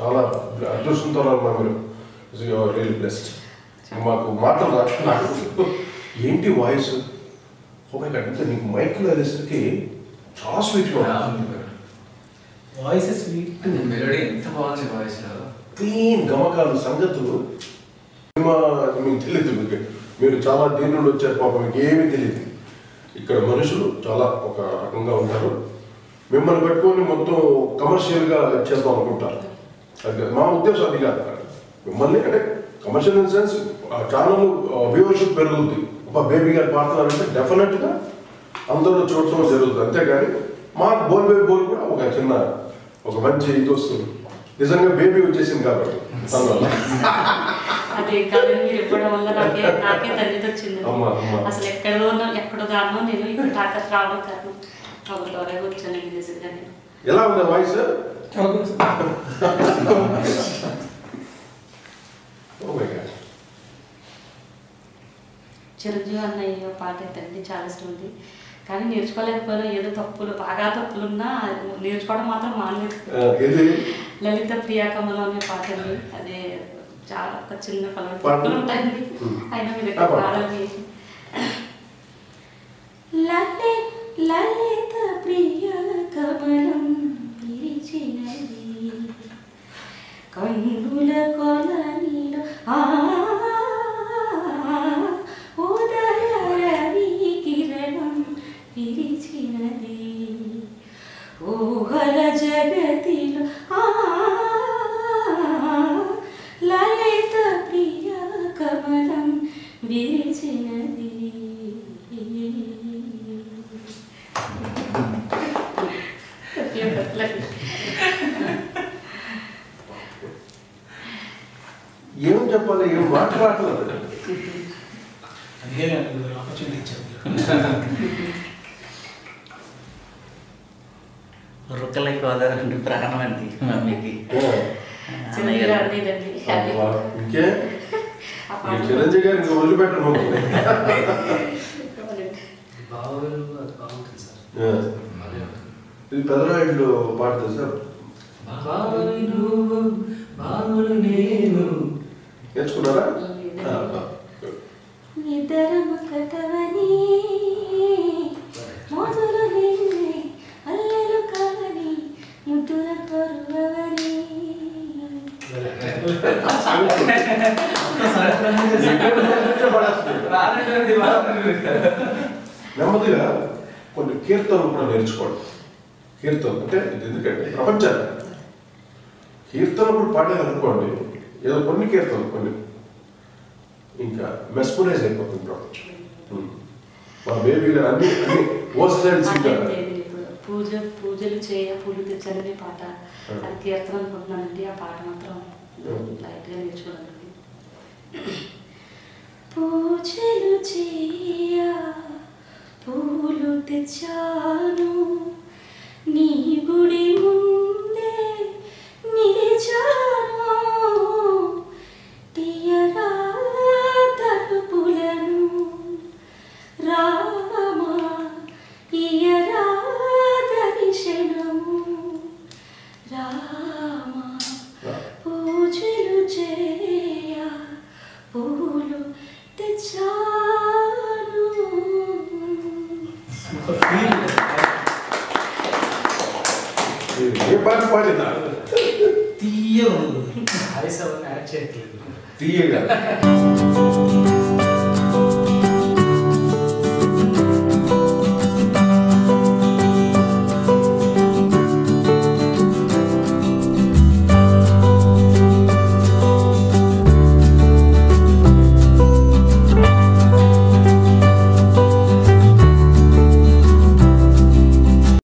చాలా అదృష్టంతో ఉన్నారు మీరు రియల్ బ్లెస్డ్ మాకు మాటలు నాకు. ఏంటి వాయిస్? ఓ అంటే నీకు మైక్లో అనేసరికి చాలా స్వీట్గా వాయిస్ స్వీట్ మెలడీ ఎంత బాగుంది వాయిస్ క్లీన్ గమకాలు సంగతులు. సినిమా మీకు తెలియదు మీకు. మీరు చాలా దీని నుండి వచ్చారు పాప మీకు ఏమీ తెలియదు ఇక్కడ మనుషులు చాలా ఒక రకంగా ఉంటారు. మిమ్మల్ని పెట్టుకొని మొత్తం కమర్షియల్గా చేద్దాం అనుకుంటారు. అది మా ఉద్దేశం అది కాదు. మిమ్మల్ని అంటే కమర్షియల్ ఇన్ సెన్స్ ఛానల్ వ్యూవర్షిప్ పెరుగుద్ది. ఒక బేబీ గారు పాడుతున్నారంటే డెఫినెట్గా అందరూ చూడటం జరుగుతుంది. అంతేగాని మా బోల్ బేబీ బోల్ కూడా ఒక చిన్న ఒక మంచి ఇది వస్తుంది. నిజంగా బేబీ వచ్చేసింది కాబట్టి. అందువల్ల. అదే కాదు మీరు ఇవ్వడం వల్ల నాకే నాకే తల్లిది వచ్చింది అమ్మా, అమ్మా. అసలు ఎక్కడో ఉన్నా- ఎక్కడో దానో నేను ఇక్కడ తాకత్ రావడం కారణం. ఒక త్వరగా వచ్చానండి నిజంగా నేను ఎలా ఉంది వాయిస్ చిరంజీవి అన్నయ్య పాట అయితే చాలా ఇష్టం ఉంది. కానీ నేర్చుకోలేకపోయినా ఏదో తప్పులు బాగా తప్పులున్నా నేర్చుకోవడం మాత్రం మానలేదు లలిత ప్రియా కమలం అనే పాట అండి. అదే చాలా ఒక చిన్న కలర్. తప్పులు ఉంటాయండి. అయినా మీరు. పాడాలి? ఏం చెప్పాలి? ఏం ఆపర్చునిటీ ఇచ్చారు రుక్కలై గోదావరి ప్రాణం అండి మమ్మీకి. ఇంకే? చిరంజీవి గారు బాగుంటుంది సార్. ఇది పెదరాయుడు నేను నేర్చుకున్నారా? ఇద్దరము కథవని మోదులు నిన్నే అల్లెలు కాని ముద్దుల కొరువవని. నెమ్మదిగా కొన్ని కీర్తనలు కూడా నేర్చుకోండి. కీర్తనలు అంటే ఇది ఎందుకంటే ప్రపంచాన్ని. కీర్తనలు కూడా పాడేదనుకోండి ఏదో కొన్ని కీర్తనలు కొన్ని. ఇంకా మెస్పరైజ్ అయిపోతుంది ఉమ్. మా బేబీ గారు అన్ని అన్ని ఓస్టైల్ సింగర్. పూజ పూజలు చేయ పూలు తెచ్చని పాట. అది కీర్తన అనుకుంటున్నానండి. ఆ పాట మాత్రం లైట్గా నేర్చుకున్నానండి పూజలు చేయ పూలు తెచ్చాను. రామా పూజలు చేయ పూలు తెచ్చాను. ఏ పాట పాడినా? చేయట్లేదు. తీయగా.